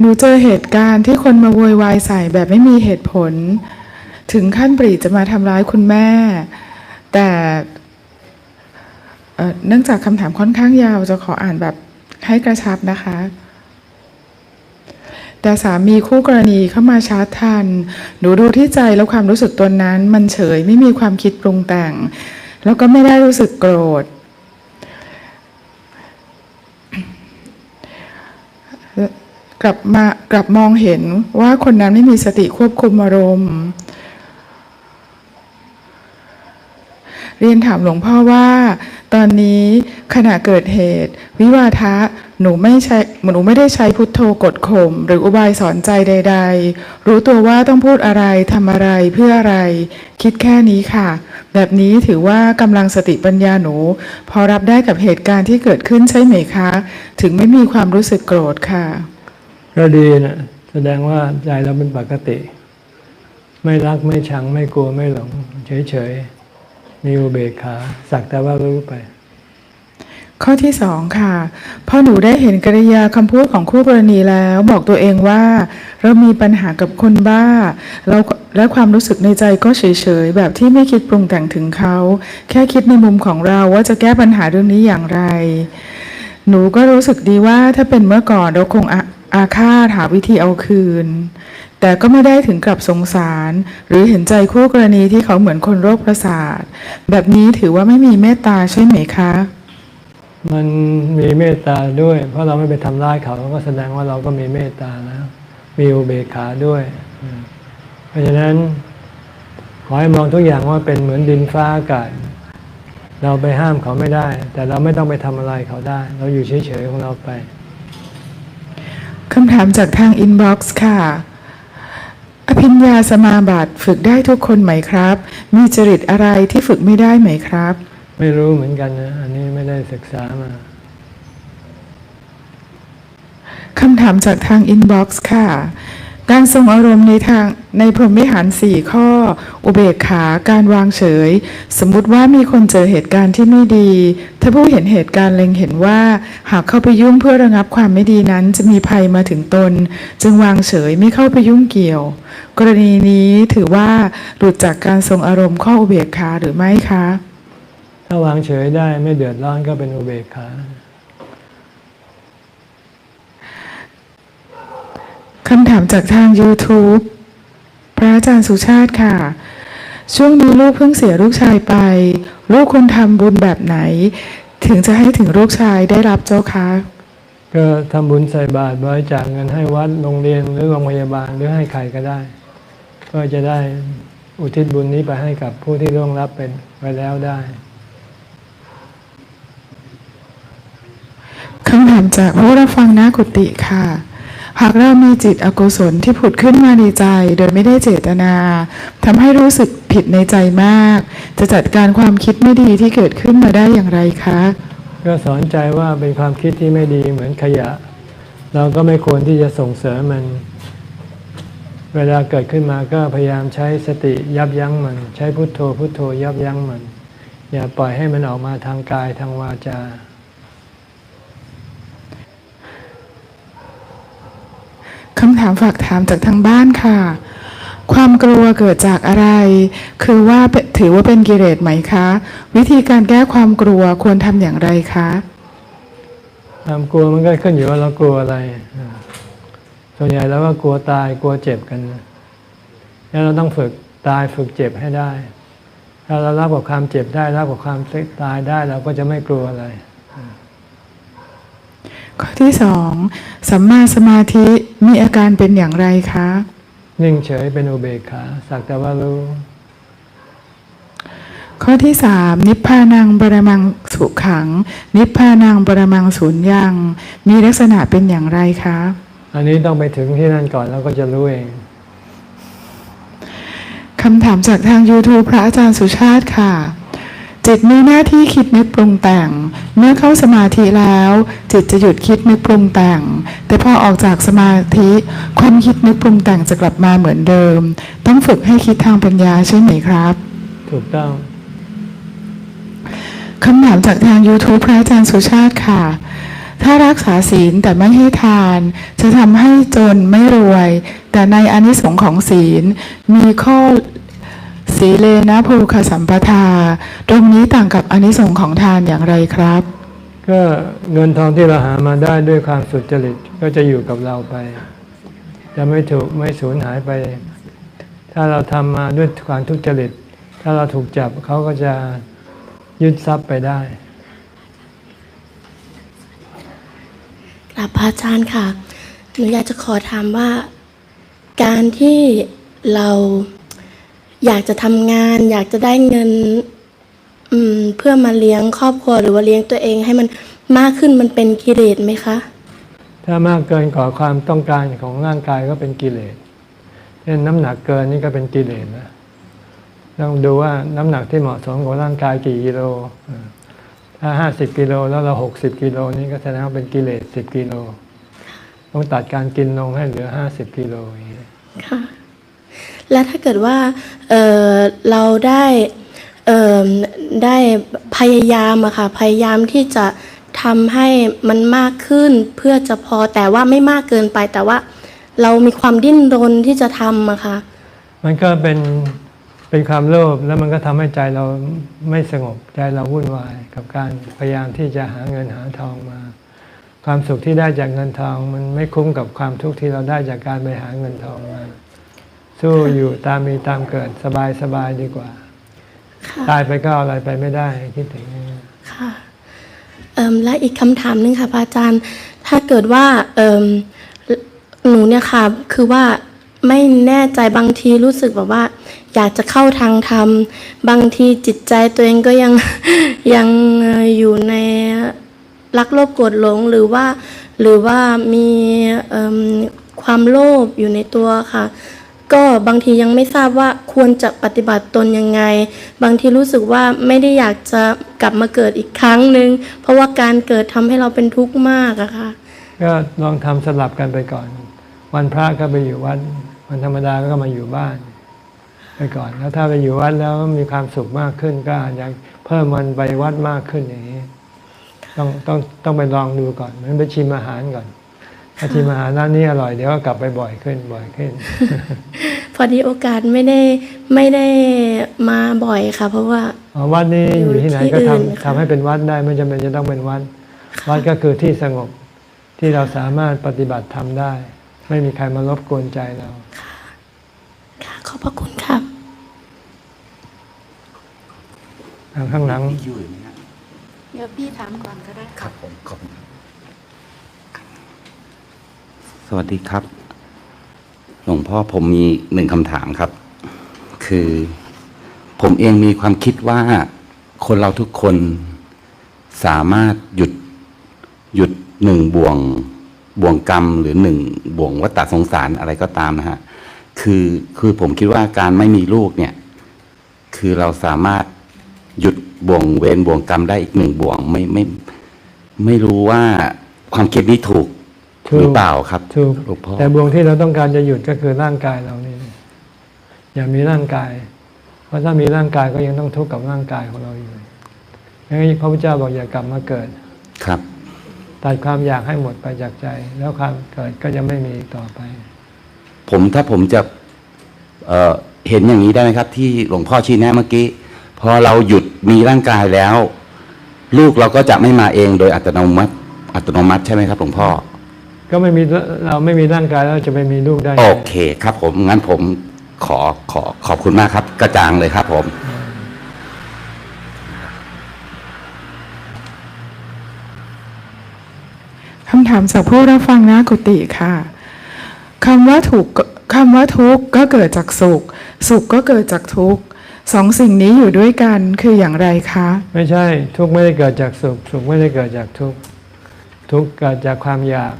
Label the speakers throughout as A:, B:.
A: หนูเจอเหตุการณ์ที่คนมาโวยวายใส่แบบไม่มีเหตุผล ถึงขั้นปรีจะมาทำร้ายคุณแม่ แต่เนื่องจากคำถามค่อนข้างยาวจะขออ่านแบบให้กระชับนะคะ แต่สามีคู่กรณีเข้ามาชาร์จทัน หนูดูที่ใจแล้วความรู้สึกตนนั้น มันเฉยไม่มีความคิดปรุงแต่ง แล้วก็ไม่ได้รู้สึกโกรธ กลับมากลับมองเห็นว่าคนนั้นไม่มีสติควบคุมอารมณ์ เรียนถามหลวงพ่อว่า ตอนนี้ขณะเกิดเหตุ วิวาทะหนูไม่ใช้หนูไม่ได้ใช้พุทโธกดข่มหรืออุบายสอนใจใด ๆ รู้ตัวว่าต้องพูดอะไรทำอะไรเพื่ออะไร คิดแค่นี้ค่ะ แบบนี้ถือว่ากำลังสติปัญญาหนู พอรับได้กับเหตุการณ์ที่เกิดขึ้นใช่ไหมคะ ถึงไม่มีความรู้สึกโกรธค่ะ
B: ก็ดีนะแสดงว่าใจเราเป็นปกติ ไม่รักไม่ชังไม่กลัวไม่หลง เฉยๆมีอุเบกขาสักแต่ว่ารู้ไป
A: ข้อที่สองค่ะพอหนูได้เห็นกริยาคำพูดของคู่กรณีแล้ว บอกตัวเองว่า เรามีปัญหากับคนบ้าเราและความรู้สึกในใจก็เฉยๆ แบบที่ไม่คิดปรุงแต่งถึงเขา แค่คิดในมุมของเราว่าจะแก้ปัญหาเรื่องนี้อย่างไร หนูก็รู้สึกดีว่าถ้าเป็นเมื่อก่อนเราคง อาฆาตหาวิธีเอาคืน แต่ก็ไม่ได้ถึงกับสงสาร หรือเห็นใจคู่กรณีที่เขาเหมือนคนโรคประสาท แบบนี้ถือว่าไม่มีเมตตาใช่ไหมคะ
B: มันมีเมตตาด้วย เพราะเราไม่ไปทำร้ายเขาก็แสดงว่าเราก็มีเมตตาแล้วมีอุเบกขาด้วย เพราะฉะนั้นขอให้มองทุกอย่างว่าเป็นเหมือนดินฟ้าอากาศเราไปห้ามเขาไม่ได้ แต่เราไม่ต้องไปทำอะไรเขาได้ เราอยู่เฉยๆของเราไป
A: คำถามจากทางอินบ็อกซ์ค่ะ อภิญญาสมาบัติฝึกได้ทุกคนไหมครับ มีจริตอะไรที่ฝึกไม่ได้ไหมครับ
B: ไม่รู้เหมือนกันนะ อันนี้ไม่ได้ศึกษามา
A: คำถามจากทางอินบ็อกซ์ค่ะ การทรงอารมณ์ในทางในพรหมวิหารสี่ข้อ อุเบกขาการวางเฉย สมมุติว่ามีคนเจอเหตุการณ์ที่ไม่ดี ถ้าผู้เห็นเหตุการณ์เล็งเห็นว่า หากเข้าไปยุ่งเพื่อระงับความไม่ดีนั้นจะมีภัยมาถึงตน จึงวางเฉยไม่เข้าไปยุ่งเกี่ยว กรณีนี้ถือว่าหลุดจากการทรงอารมณ์ข้ออุเบกขาหรือไม่คะ
B: ถ้าวางเฉยได้ไม่เดือดร้อนก็เป็นอุเบกขา
A: คำถามจากทาง YouTube พระอาจารย์สุชาติค่ะ ช่วงนี้ลูกเพิ่งเสียลูกชายไป ลูกควรทำบุญแบบไหน ถึงจะให้ถึงลูกชายได้รับเจ้าคะ
B: ก็ทำบุญใส่บาตรบริจาคเงินให้วัดโรงเรียนหรือโรงพยาบาลหรือให้ใครก็ได้ ก็จะได้อุทิศบุญนี้ไปให้กับผู้ที่ร่วงรับเป็นไปแล้วได้
A: คำถามจากผู้รับฟังหน้ากุฏิค่ะ หากเรามีจิตอกุศลที่ผุดขึ้นมาในใจ โดยไม่ได้เจตนาทำให้รู้สึกผิดในใจมาก จะจัดการความคิดไม่ดีที่เกิดขึ้นมาได้อย่างไรคะ
B: ก็สอนใจว่าเป็นความคิดที่ไม่ดีเหมือนขยะ เราก็ไม่ควรที่จะส่งเสริมมัน เวลาเกิดขึ้นมาก็พยายามใช้สติยับยั้งมัน ใช้พุทโธพุทโธยับยั้งมัน อย่าปล่อยให้มันออกมาทางกายทางวาจา
A: คำถามฝากถามจากทางบ้านค่ะ ความกลัวเกิดจากอะไร คือว่าถือว่าเป็นกิเลสไหมคะ วิธีการแก้ความกลัวควรทำอย่างไรคะ
B: ความกลัวมันก็ขึ้นอยู่ว่าเรากลัวอะไร ส่วนใหญ่เราก็กลัวตายกลัวเจ็บกันแล้วเราต้องฝึกตายฝึกเจ็บให้ได้ ถ้าเรารับกับความเจ็บได้รับกับความตายได้เราก็จะไม่กลัวอะไร
A: ข้อที่สองสัมมาสมาธิมีอาการเป็นอย่างไรคะ
B: นิ่งเฉยเป็นอุเบกขาสักแต่ว่ารู้
A: ข้อที่สามนิพพานังปรมังสุขัง นิพพานังปรมังสูญยัง มีลักษณะเป็นอย่างไรคะ
B: อันนี้ต้องไปถึงที่นั่นก่อนแล้วก็จะรู้เอง
A: คำถามจากทาง YouTube พระอาจารย์สุชาติค่ะ จิตมีหน้าที่คิดนึกปรุงแต่ง เมื่อเข้าสมาธิแล้ว จิตจะหยุดคิดนึกปรุงแต่ง แต่พอออกจากสมาธิความคิดนึกปรุงแต่งจะกลับมาเหมือนเดิม ต้องฝึกให้คิดทางปัญญาใช่ไหมครับ
B: ถูกต้อง
A: คำถามจากทาง YouTube พระอาจารย์สุชาติค่ะ ถ้ารักษาศีลแต่ไม่ให้ทาน จะทำให้จนไม่รวย แต่ในอานิสงส์ของศีลมีข้อ สีเลนะภูคสัมปทา ตรงนี้ต่างกับอานิสงส์ของทานอย่างไรครับ
B: ก็เงินทองที่เราหามาได้ด้วยความสุจริตก็จะอยู่กับเราไป จะไม่ถูกไม่สูญหายไป ถ้าเราทำมาด้วยความทุจริต ถ้าเราถูกจับเขาก็จะยึดทรัพย์ไปได้
C: กราบพระอาจารย์ค่ะหนูอยากจะขอถามว่า การที่เรา อยากจะทำงาน อยากจะได้เงิน อืม เพื่อมาเลี้ยงครอบครัวหรือว่าเลี้ยงตัวเอง ให้มันมากขึ้นมันเป็นกิเลสไหมคะ
B: ถ้ามากเกินกว่าความต้องการของร่างกายก็เป็นกิเลสเช่นน้ำหนักเกินนี่ก็เป็นกิเลสนะต้องดูว่าน้ำหนักที่เหมาะสมกับร่างกายกี่กิโลเออถ้าห้าสิบกิโลแล้วเราหกสิบกิโลนี่ก็แสดงว่าเป็นกิเลสสิบกิโล ต้องตัดการกินลงให้เหลือห้าสิบกิโลอย่างนี้
C: ค่ะ และถ้าเกิดว่าเเราได้ได้พยายามอะค่ะพยายามที่จะทำให้มันมากขึ้นเพื่อจะพอแต่ว่าไม่มากเกินไป แต่ว่าเรามีความดิ้นรนที่จะทำอะค่ะ
B: มันก็เป็นเป็นความโลภแล้วมันก็ทำให้ใจเราไม่สงบใจเราวุ่นวาย กับการพยายามที่จะหาเงินหาทองมา ความสุขที่ได้จากเงินทอง มันไม่คุ้มกับความทุกข์ที่เราได้จากการไปหาเงินทองมา สู้อยู่ตามมีตามเกิดสบายสบายดีกว่า
C: ค่ะ
B: ตายไปก็เอาอะไรไปไม่ได้คิดถึงอย่างนี้
C: ค่ะเอิ่มและอีกคำถามหนึงค่ะพระอาจารย์ ถ้าเกิดว่าเอิ่มหนูเนี่ยค่ะ คือว่าไม่แน่ใจบางทีรู้สึกแบบว่า อยากจะเข้าทางธรรม บางทีจิตใจตัวเองก็ยังยังเอ่ออยู่ในรักโลภโกรธหลงหรือว่า หรือว่ามีเอิ่มความโลภอยู่ในตัวค่ะ ก็บางทียังไม่ทราบว่าควรจะปฏิบัติตนยังไง บางทีรู้สึกว่าไม่ได้อยากจะกลับมาเกิดอีกครั้งหนึ่งเพราะว่าการเกิดทำให้เราเป็นทุกข์มากอะค่ะ
B: ก็ลองทำสลับกันไปก่อน วันพระก็ไปอยู่วัดวันธรรมดาก็มาอยู่บ้าน ไปก่อน แล้วถ้าไปอยู่วัดแล้วมีความสุขมากขึ้น ก็อาจจะเพิ่มวันไปวัดมากขึ้นอย่างนี้ ต้องต้องต้องไปลองดูก่อนเหมันไปชิมอาหารก่อน ถ้าชิมอาหารร้านนี้อร่อยเดี๋ยวก็กลับไปบ่อยขึ้นบ่อยขึ้น
C: พอดีโอกาสไม่ได้ไม่ได้มาบ่อยค่ะ เพราะว่า
B: อ๋อวัดนี้
C: อ
B: อยู่ยู่ที่ไหน
C: ที่
B: ก็ทำ
C: อื่นค่ะ
B: ทำให้เป็นวัดได้ไม่จำเป็นจะต้องเป็นวัด วัดก็คือที่สงบที่เราสามารถปฏิบัติทำได้ ไม่มีใครมารบกวนใจเรา
C: ค่ะขอบพระคุณค่ะ
B: ทางข้างหลัง
D: มีคิวอยู่ไหมครับ
C: เดี๋ยวพี่ถามก่อนก็ได้
D: ครับผมขอบคุณครับ สวัสดีครับ หลวงพ่อผมมีหนึ่งคำถามครับ คือ ผมเองมีความคิดว่าคนเราทุกคนสามารถหยุดหยุดหนึ่งบ่วงบ่วงกรรม หรือหนึ่งบ่วงวัฏสงสารอะไรก็ตามนะฮะคือคือผมคิดว่าการไม่มีลูกเนี่ย คือเราสามารถหยุดบ่วงเวรบ่วงกรรมได้อีกหนึ่งบ่วงไม่ไม่ไม่รู้ว่าความคิดนี้ถูก
B: ถูก
D: หรือเปล่าครับ
B: ถูก
D: หลวงพ่อ
B: แต่บ่วงที่เราต้องการจะหยุดก็คือร่างกายเรานี่อย่ามีร่างกาย เพราะถ้ามีร่างกายก็ยังต้องทุกข์กับร่างกายของเราอยู่งั้นพระพุทธเจ้าบอกอย่ากลับมาเกิด
D: ครับ
B: ตัดความอยากให้หมดไปจากใจ แล้วความเกิดก็จะไม่มีอีกต่อไป
D: ผมถ้าผมจะเอ่อเห็นอย่างนี้ได้ไหมครับ ที่หลวงพ่อชี้แนะเมื่อกี้พอเราหยุดมีร่างกายแล้ว ลูกเราก็จะไม่มาเองโดยอัตโนมัติอัตโนมัติใช่ไหมครับหลวงพ่อ
B: ก็ไม่มีเราไม่มีร่างกายแล้วจะไปมีลูกได้ไง
D: โอเคครับผม งั้นผมขอขอขอบคุณมากครับ กระจ่างเลยครับผม
A: คำถามจากผู้รับฟังนะกุติค่ะคำว่าถูกคำว่าทุกข์ก็เกิดจากสุข สุขก็เกิดจากทุกข์สองสิ่งนี้อยู่ด้วยกันคืออย่างไรคะ
B: ไม่ใช่ทุกข์ไม่ได้เกิดจากสุข สุขไม่ได้เกิดจากทุกข์ทุกข์เกิดจากความอยาก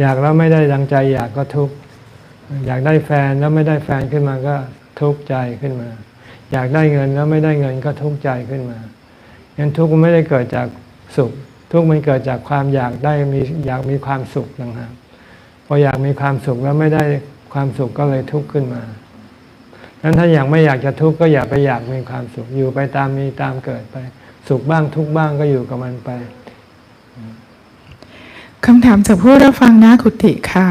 B: อยากแล้วไม่ได้ดังใจอยากก็ทุกข์อยากได้แฟนแล้วไม่ได้แฟนขึ้นมาก็ทุกข์ใจขึ้นมา อยากได้เงินแล้วไม่ได้เงินก็ทุกข์ใจขึ้นมางั้นทุกข์ไม่ได้เกิดจากสุข ทุกข์มันเกิดจากความอยากได้มีอยากมีความสุขต่างหากพออยากมีความสุขแล้วไม่ได้ความสุขก็เลยทุกข์ขึ้นมานั้นถ้าอยากไม่อยากจะทุกข์ก็อย่าไปอยากมีความสุขอยู่ไปตามมีตามเกิดไป สุขบ้างทุกข์บ้างก็อยู่กับมันไป
A: คำถามจากผู้รับฟังหน้ากุฏิค่ะ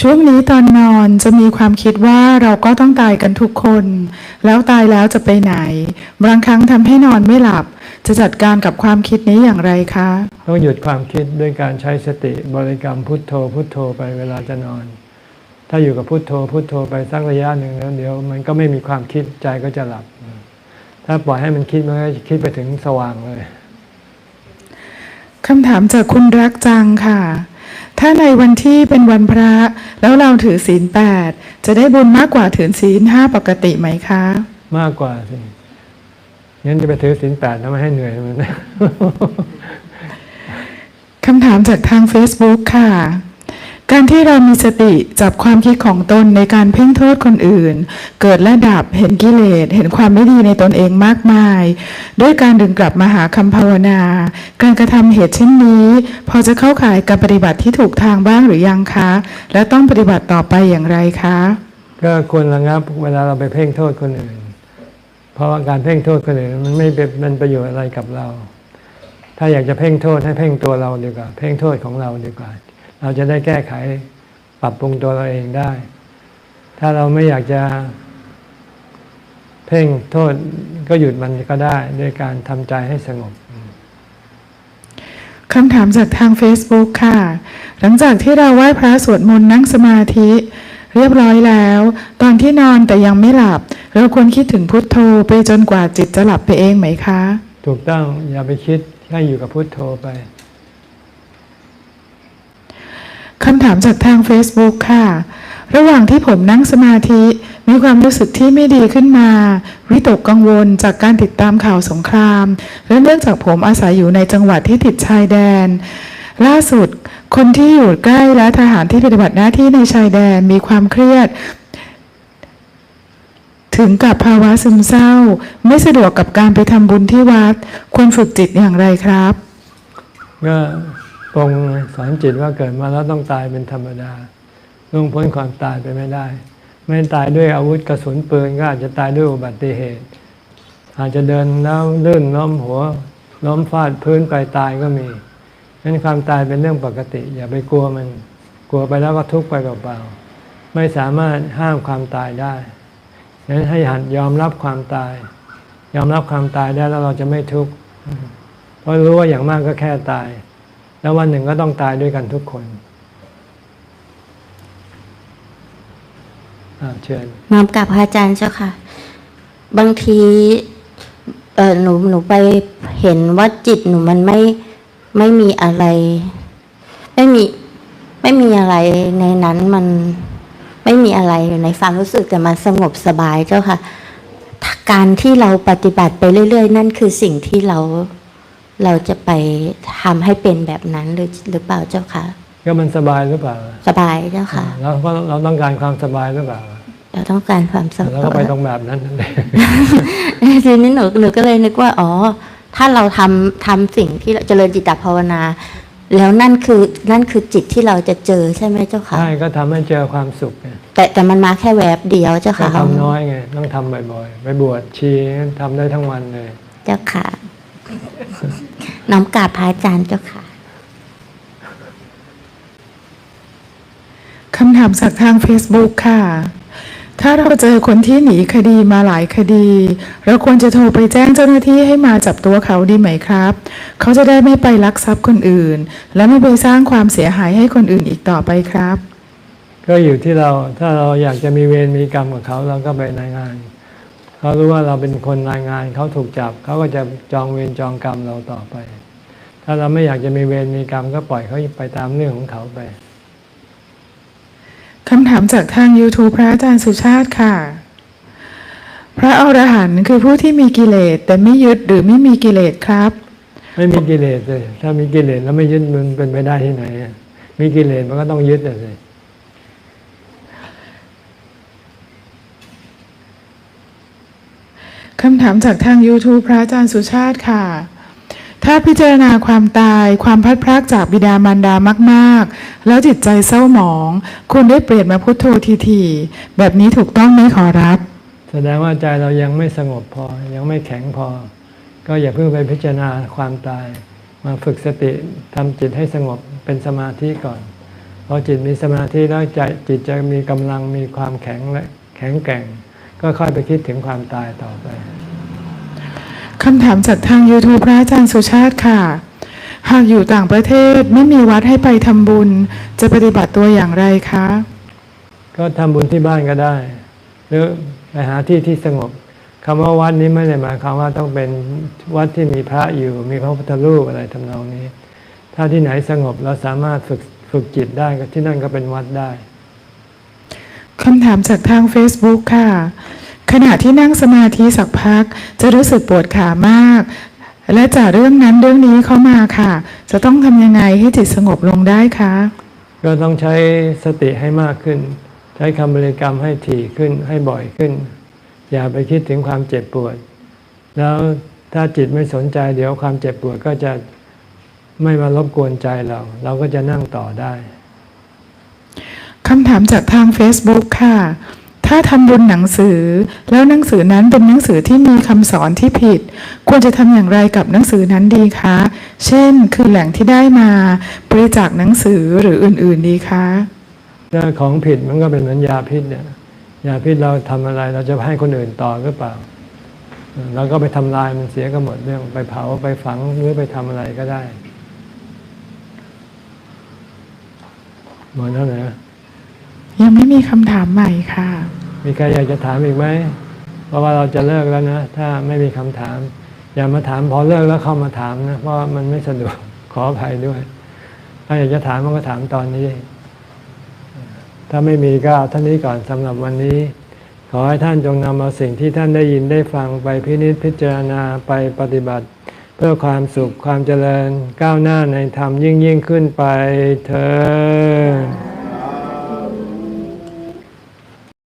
A: ช่วงนี้ตอนนอนจะมีความคิดว่าเราก็ต้องตายกันทุกคน แล้วตายแล้วจะไปไหน บางครั้งทำให้นอนไม่หลับ จะจัดการกับความคิดนี้อย่างไรคะ
B: ต้องหยุดความคิดด้วยการใช้สติบริกรรมพุทโธ พุทโธไปเวลาจะนอน ถ้าอยู่กับพุทโธ พุทโธไปสักระยะหนึ่งแล้วเดี๋ยว มันก็ไม่มีความคิดใจก็จะหลับ ถ้าปล่อยให้มันคิดมันก็จะคิดไปถึงสว่างเลย
A: คำถามจากคุณรักจังค่ะ ถ้าในวันที่เป็นวันพระ แล้วเราถือศีลแปดจะได้บุญมากกว่าถือศีลห้าปกติไหมคะ
B: มากกว่าสิงั้นจะไปถือศีลแปดทำไมให้เหนื่อยมัน
A: คำถามจากทาง Facebook ค่ะ การที่เรามีสติจับความคิดของตนในการเพ่งโทษคนอื่น เกิดและดับเห็นกิเลส เห็นความไม่ดีในตนเองมากมาย ด้วยการดึงกลับมาหาคำภาวนา การกระทำเหตุเช่นนี้ พอจะเข้าข่ายการปฏิบัติที่ถูกทางบ้างหรือยังคะ และต้องปฏิบัติต่อไปอย่างไรคะ
B: ก็ควรระงับเวลาเราไปเพ่งโทษคนอื่น เพราะว่าการเพ่งโทษคนอื่นมันไม่เป็นมันประโยชน์อะไรกับเรา ถ้าอยากจะเพ่งโทษให้เพ่งตัวเราดีกว่า เพ่งโทษของเราดีกว่า เราจะได้แก้ไขปรับปรุงตัวเราเองได้ ถ้าเราไม่อยากจะ เพ่งโทษก็หยุดมันก็ได้ด้วยการทำใจให้สงบ
A: คำถามจากทาง Facebook ค่ะ หลังจากที่เราไหว้พระสวดมนต์นั่งสมาธิ เรียบร้อยแล้ว ตอนที่นอนแต่ยังไม่หลับ เราควรคิดถึงพุทโธไปจนกว่าจิตจะหลับไปเองไหมคะ
B: ถูกต้องอย่าไปคิดให้อยู่กับพุทโธไป
A: คำถามจากทาง Facebook ค่ะ ระหว่างที่ผมนั่งสมาธิ มีความรู้สึกที่ไม่ดีขึ้นมา วิตกกังวลจากการติดตามข่าวสงคราม และเนื่องจากผมอาศัยอยู่ในจังหวัดที่ติดชายแดน ล่าสุด คนที่อยู่ใกล้และทหารที่ปฏิบัติหน้าที่ในชายแดนมีความเครียด ถึงกับภาวะซึมเศร้า ไม่สะดวกกับการไปทำบุญที่วัด ควรฝึกจิตอย่างไรครับ
B: ก็ ปรงสอนจิตว่าเกิดมาแล้วต้องตายเป็นธรรมดาล่วงพ้นความตายไปไม่ได้ ไม่ตายด้วยอาวุธกระสุนปืนก็อาจจะตายด้วยอุบัติเหตุ อาจจะเดินแล้วลื่นล้มหัวล้มฟาดพื้นไปตายก็มีนั้นความตายเป็นเรื่องปกติ อย่าไปกลัวมัน กลัวไปแล้วก็ทุกข์ไปเปล่าๆไม่สามารถห้ามความตายได้นั้นให้หัดยอมรับความตาย ยอมรับความตายได้แล้วเราจะไม่ทุกข์เพราะรู้ว่าอย่างมากก็แค่ตาย แล้ววันหนึ่งก็ต้องตายด้วยกันทุกคนอาเชิญ
E: น้อมกับพระอาจารย์เจ้าค่ะ บางทีเออหนูหนูไปเห็นว่าจิตหนูมันไม่ไม่มีอะไร ไม่มีไม่มีอะไรในนั้นมันไม่มีอะไรอยู่ในความรู้สึกแต่มันสงบสบายเจ้าค่ะ การที่เราปฏิบัติไปเรื่อย ๆ นั่นคือสิ่งที่เรา เราจะไปทำให้เป็นแบบนั้นหรือหรือเปล่าเจ้าค่ะ
B: ก็มันสบายหรือเปล่า
E: สบายเจ้าค่ะ
B: เราก็เราต้องการความสบายหรือเปล่า
E: เราต้องการความสบาย
B: เราก็ไปตรงแบบนั้นนั่นเอง
E: ทีนี้หนูหนูก็เลยนึกว่าอ๋อ ถ้าเราทำทำสิ่งที่เราเจริญจิตตภาวนา แล้วนั่นคือนั่นคือจิตที่เราจะเจอใช่ไหมเจ้าค่ะ
B: ใช่ก็ทำให้เจอความสุขไง
E: แต่แต่มันมาแค่แวบเดียวเจ้า
B: ก็
E: ค่ะ
B: ทำน้อยไงต้องทำบ่อยๆไปบวชชีทำได้ทั้งวันเลย
E: เจ้าค่ะ น้อมกราบพระอาจารย์เจ้าค่ะ
A: คำถามจากทาง Facebook ค่ะ ถ้าเราเจอคนที่หนีคดีมาหลายคดี เราควรจะโทรไปแจ้งเจ้าหน้าที่ให้มาจับตัวเขาดีไหมครับ เขาจะได้ไม่ไปลักทรัพย์คนอื่น และไม่ไปสร้างความเสียหายให้คนอื่นอีกต่อไปครับ
B: ก็อยู่ที่เราถ้าเราอยากจะมีเวรมีกรรมกับเขาเราก็ไปรายงาน เขารู้ว่าเราเป็นคนรายงานเขาถูกจับเขาก็จะจองเวรจองกรรมเราต่อไป ถ้าเราไม่อยากจะมีเวรมีกรรมก็ปล่อยเขาไปตามเรื่องของเขาไป
A: คำถามจากทาง YouTube พระอาจารย์สุชาติค่ะ พระอรหันต์คือผู้ที่มีกิเลสแต่ไม่ยึดหรือไม่มีกิเลสครับ
B: ไม่มีกิเลสเลยถ้ามีกิเลสแล้วไม่ยึดมันเป็นไปได้ที่ไหนอะมีกิเลสมันก็ต้องยึดเลย
A: คำถามจากทาง YouTube พระอาจารย์สุชาติค่ะ ถ้าพิจารณาความตายความพัดพรากจากบิดามารดามากๆ แล้วจิตใจเศร้าหมองควรได้เปลี่ยนมาพุทโธทีๆแบบนี้ถูกต้องไหมขอรับ
B: แสดงว่าใจเรายังไม่สงบพอยังไม่แข็งพอ ก็อย่าเพิ่งไปพิจารณาความตาย มาฝึกสติทำจิตให้สงบเป็นสมาธิก่อนพอจิตมีสมาธิแล้วใจจิตจะมีกำลังมีความแข็งและแข็งแกร่ง ก็ค่อยไปคิดถึงความตายต่อไป
A: คำถามจากทาง YouTube พระอาจารย์สุชาติค่ะ หากอยู่ต่างประเทศไม่มีวัดให้ไปทำบุญ จะปฏิบัติตัวอย่างไรคะ
B: ก็ทำบุญที่บ้านก็ได้ หรือไปหาที่ที่สงบคำว่าวัดนี้ไม่ได้หมายความว่าต้องเป็นวัดที่มีพระอยู่ มีพระพุทธรูปอะไรทำนองนี้ ถ้าที่ไหนสงบเราสามารถฝึกฝึกจิตได้ก็ที่นั่นก็เป็นวัดได้
A: คำถามจากทาง Facebook ค่ะ ขณะที่นั่งสมาธิสักพัก จะรู้สึกปวดขามาก และจากเรื่องนั้นเรื่องนี้เข้ามาค่ะ จะต้องทำยังไงให้จิตสงบลงได้คะ
B: ก็ต้องใช้สติให้มากขึ้น ใช้คำบริกรรมให้ถี่ขึ้นให้บ่อยขึ้น อย่าไปคิดถึงความเจ็บปวด แล้วถ้าจิตไม่สนใจเดี๋ยวความเจ็บปวดก็จะไม่มารบกวนใจเรา เราก็จะนั่งต่อได้
A: คำถามจากทาง Facebook ค่ะ ถ้าทำบุญหนังสือ แล้วหนังสือนั้นเป็นหนังสือที่มีคำสอนที่ผิด ควรจะทำอย่างไรกับหนังสือนั้นดีคะ เช่น คือแหล่งที่ได้มาบริจาคหนังสือหรืออื่น ๆ ดีคะ
B: ของผิดมันก็เป็นเหมือนยาพิษเนี่ยยาพิษเราทำอะไรเราจะให้คนอื่นต่อหรือเปล่าเราก็ไปทำลายมันเสียก็หมดเรื่องไปเผาไปฝังหรือไปทำอะไรก็ได้หมดแล้วนะ
A: ยังไม่มีคำถามใหม่ค่ะ
B: มีใครอยากจะถามอีกไหม เพราะว่าเราจะเลิกแล้วนะ ถ้าไม่มีคำถาม อย่ามาถามพอเลิกแล้วเข้ามาถามนะ เพราะมันไม่สะดวก ขออภัยด้วย ถ้าอยากจะถามมันก็ถามตอนนี้ ถ้าไม่มีก็เอาท่านี้ก่อนสำหรับวันนี้ ขอให้ท่านจงนำเอาสิ่งที่ท่านได้ยินได้ฟังไปพินิจพิจารณาไปปฏิบัติ เพื่อความสุขความเจริญก้าวหน้าในธรรมยิ่งยิ่งขึ้นไปเธอ